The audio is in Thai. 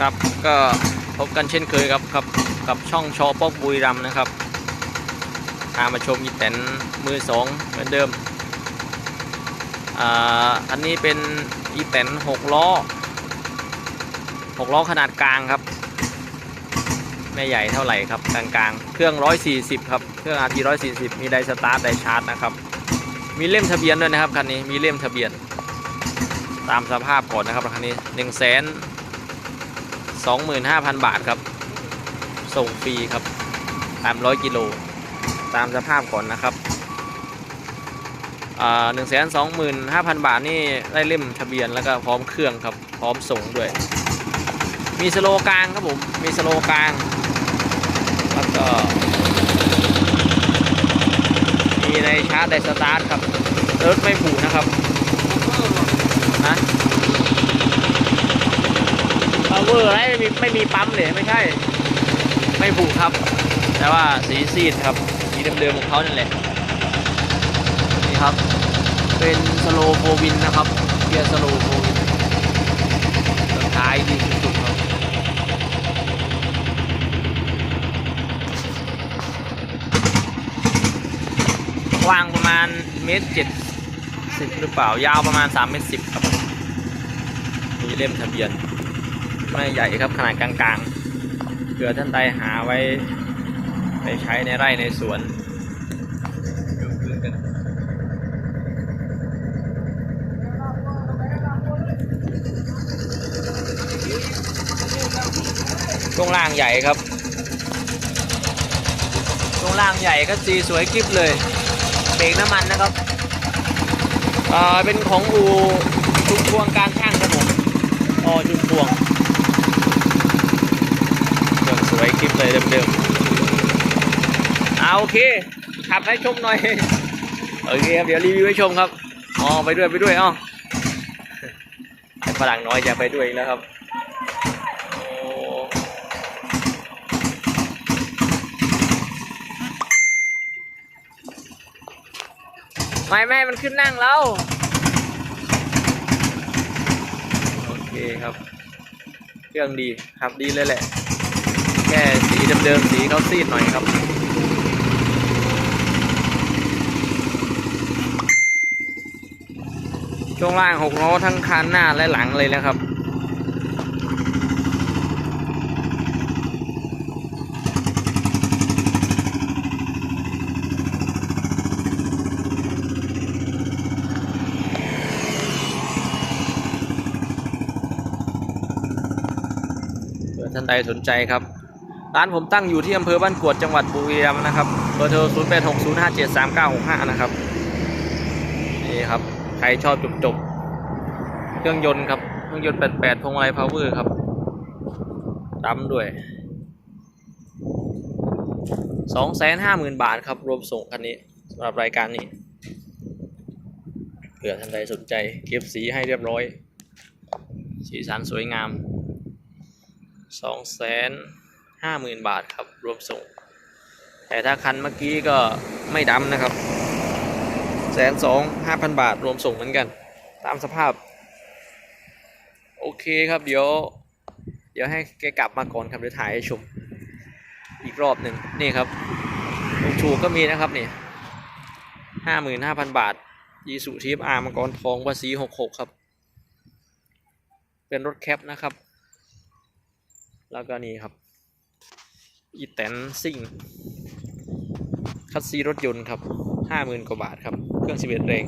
ครับก็พบกันเช่นเคยครับครับกับช่องชอปอกบุรีรัมนะครับพามาชมอีแตนมือสองเหมือนเดิมอ่าอันนี้เป็นอีแตนหกล้อหกล้อขนาดกลางครับ ไม่ใหญ่เท่าไหร่ครับกลางๆ เครื่อง 140 ครับ เครื่อง RT 140มีไดสตาร์ทไดชาร์จนะครับ มีเล่มทะเบียนด้วยนะครับคันนี้มีเล่มทะเบียน ตามสภาพก่อนนะครับคันนี้1 2 5 0 0 0 บาทครับ ส่งฟรีครับตามร้อยกิโล ตามสภาพก่อนนะครับหนึ่งแสนสองหมื่นห้าพันบาทนี่ได้เล่มทะเบียนแล้วก็พร้อมเครื่องครับ พร้อมส่งด้วย มีสโลกลางครับผม มีสโลกลาง แล้วก็ มีในชาร์จไดสตาร์ทครับรถไม่ผูนะครับนะ power อะไรไม่มีไม่มีปั๊มเลยไม่ใช่ ไม่ผูกครับ แต่ว่าสีซีดครับ สีเดิมๆของเขานั่นแหละนี่ครับ เป็นสโลโฟวินนะครับเกียร์สโลโฟวินท้ายดีสุดๆครับกว้างประมาณเมตรเจ็ดสิบหรือเปล่ายาวประมาณ3เมตรสิบครับมีเล่มทะเบียน ไม่ใหญ่ครับขนาดกลางๆเผื่อท่านใดหาไว้ไปใช้ในไร่ในสวนช่วงล่างใหญ่ครับช่วงล่างใหญ่ก็สีสวยกริบเลย เบรกน้ำมันนะครับเอ่อเป็นของอูชุมพวงการช่างครับผมอ๋อชุมพวงเครื่องสวยกริบ เลยเดิมๆเอาโอเค ขับให้ชมหน่อย โอเคครับ เดี๋ยวรีวิวให้ชมครับ อ๋อ ไปด้วยไปด้วยอ๋อฝรั่งน้อยจะไปด้วยแล้วครับไม่แม่มันขึ้นนั่งแล้ว โอเคครับ เครื่องดีครับดีเลยแหละ แค่สีเดิมๆสีเขาซีดหน่อยครับ ช่วงล่างหกล้อทั้งคันหน้าและหลังเลยนะครับเผื่อท่านใดสนใจครับ ร้านผมตั้งอยู่ที่อำเภอบ้านกวดจังหวัดบุรีรัมย์นะครับเบอร์โทร 0 8 6 0 5 7 3 9 6 5 นะครับ นี่ครับ ใครชอบจบจบเครื่องยนต์ครับ เครื่องยนต์ 88 พวงมาลัยพาวเวอร์ครับดั้มด้วย 250,000 บาทครับ รวมส่งคันนี้สำหรับรายการนี้เผื่อท่านใดสนใจ เก็บสีให้เรียบร้อย สีสันสวยงามสองแสน ห้าหมื่นบาทครับ รวมส่ง แต่ถ้าคันเมื่อกี้ก็ไม่ดำนะครับแสนสองห้าพันบาทรวมส่งเหมือนกัน ตามสภาพ โอเคครับเดี๋ยว เดี๋ยวให้แกกลับมาก่อนครับเดี๋ยวถ่ายให้ชม อีกรอบหนึ่งนี่ครับลูกชูก็มีนะครับนี่ห้าหมื่นห้าพันบาทยีสุทีฟอาร์มังกรทองภาษีหกหกครับ เป็นรถแคปนะครับ แล้วก็นี่ครับ อีแตนซิ่ง คัสซีรถยนต์ครับห้าหมื่นกว่าบาทครับ เครื่องสิบเอ็ดแรง